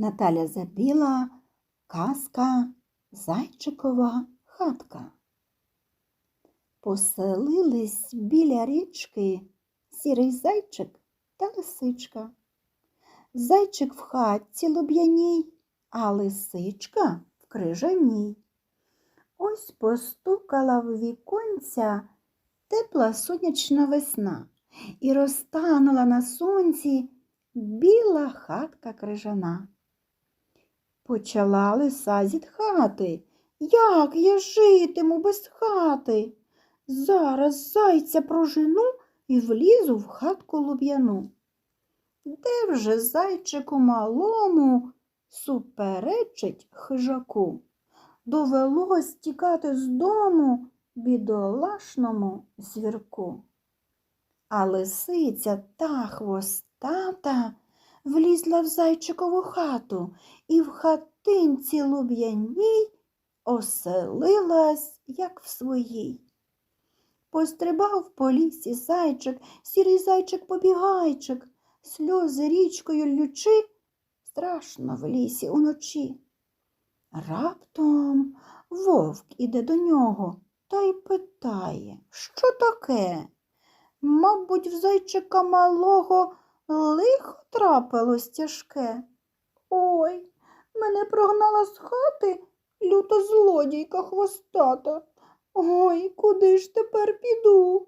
Наталя Забіла, казка Зайчикова хатка. Поселились біля річки сірий зайчик та лисичка. Зайчик в хатці луб'яній, а лисичка в крижаній. Ось постукала в віконця тепла сонячна весна і розтанула на сонці біла хатка крижана. Почала лиса зітхати. Як я житиму без хати? Зараз зайця прожену і влізу в хатку луб'яну. Де вже зайчику малому суперечить хижаку? Довелось тікати з дому бідолашному звірку. А лисиця та хвостата влізла в зайчикову хату і в хатинці луб'яній оселилась, як в своїй. Пострибав по лісі зайчик, сірий зайчик побігайчик, сльози річкою лючи, страшно в лісі уночі. Раптом вовк іде до нього та й питає, що таке? Мабуть, в зайчика малого лихо трапилось тяжке. Ой, мене прогнала з хати люта злодійка хвостата. Ой, куди ж тепер піду?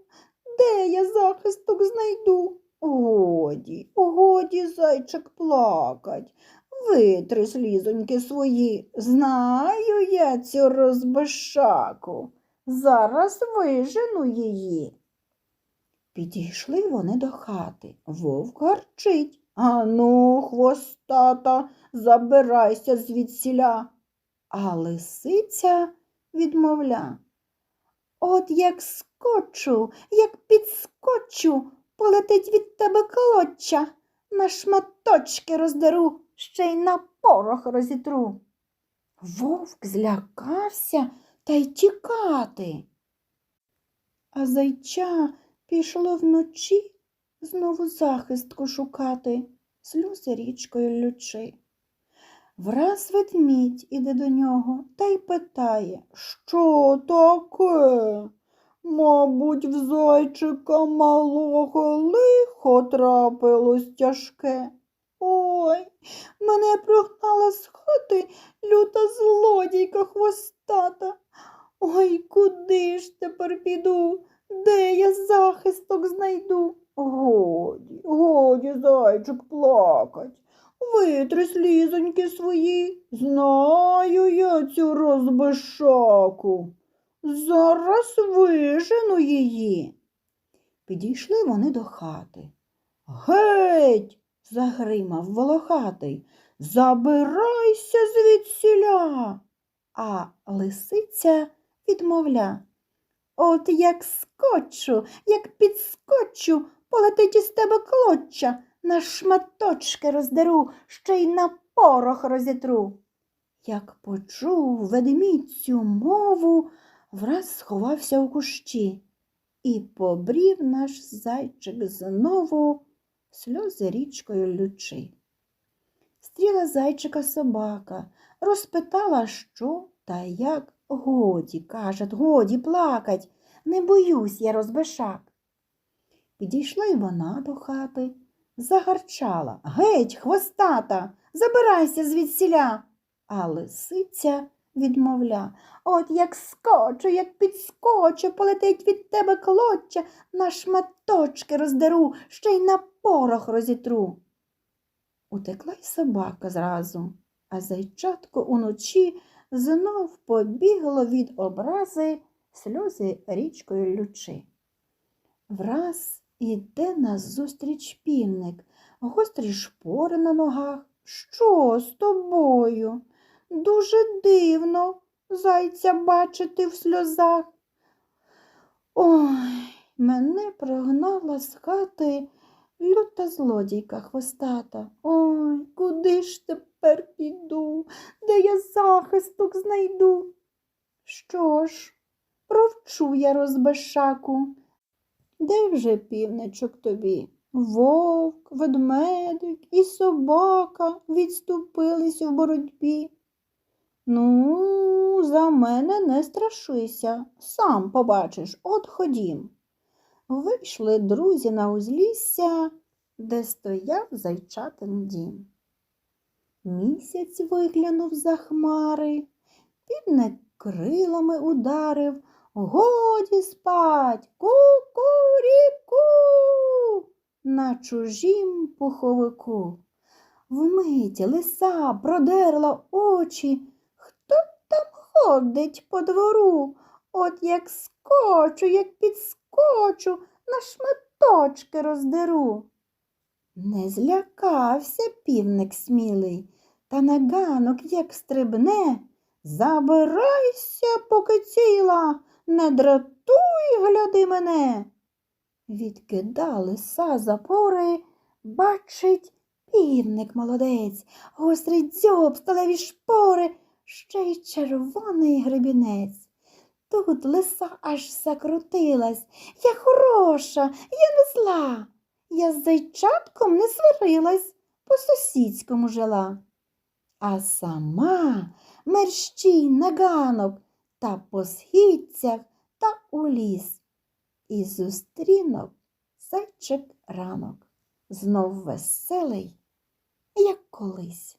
Де я захисток знайду? Годі, годі, зайчик плакать. Витри слізоньки свої. Знаю я цю розбишаку. Зараз вижену її. Підійшли вони до хати. Вовк гарчить. Ану, хвостата, забирайся звідсіля. А лисиця відмовля. От як скочу, як підскочу, полетить від тебе колодча, на шматочки роздеру, ще й на порох розітру. Вовк злякався та й тікати. А зайча пішло вночі знову захистку шукати, сльози річкою лючи. Враз ведмідь іде до нього та й питає, що таке? Мабуть, в зайчика малого лихо трапилось тяжке. Ой, мене прогнала з хати люта злодійка хвостата. Ой, куди ж тепер піду? Де я захисток знайду? Годі, годі, зайчик плакать. Витри слізоньки свої, знаю я цю розбишаку. Зараз вижену її. Підійшли вони до хати. Геть, загримав волохатий, забирайся звідсіля. А лисиця відмовля. От як скочу, як підскочу, полетить із тебе клоча, на шматочки роздеру, ще й на порох розітру. Як почув ведмідь цю мову, враз сховався у кущі, і побрів наш зайчик знову сльози річкою лючи. Стріла зайчика собака, розпитала, що та як. Годі, каже, годі плакать, не боюсь я розбишак. Підійшла й вона до хати, загарчала. Геть, хвостата, забирайся звідсіля. А лисиця відмовля. От як скочу, як підскочу, полетить від тебе клоча, на шматочки роздеру, ще й на порох розітру. Утекла й собака зразу, а зайчатко уночі знов побігло від образи сльози річкою лючи. Враз іде назустріч півник, гострі шпори на ногах. Що з тобою? Дуже дивно зайця бачити в сльозах. Ой, мене прогнала з хати люта злодійка хвостата. Ой, куди ж тепер піду, де я захисток знайду? Що ж, провчу я розбешаку, де вже півничок тобі? Вовк, ведмедик і собака відступились у боротьбі. Ну, за мене не страшися, сам побачиш, от ходім. Вийшли друзі на узлісся, де стояв зайчатин дім. Місяць виглянув за хмари, півник крилами ударив. Годі спать, ку-ку-рі-ку на чужім пуховику. Вмить лиса продерла очі. Хто там ходить по двору? От як скочу, як підскочу, на шматочки роздеру. Не злякався півник смілий, та на ганок як стрибне. Забирайся, поки ціла, не дратуй, гляди мене. Відкида лиса запори, бачить півник молодець, гострий дзьоб, сталеві шпори, ще й червоний гребінець. Тут лиса аж закрутилась. Я хороша, я не зла. Я з зайчатком не сварилась, по сусідському жила. А сама мерщій на ганок та по східцях та у ліс. І зустрінок зайчик ранок, знов веселий, як колись.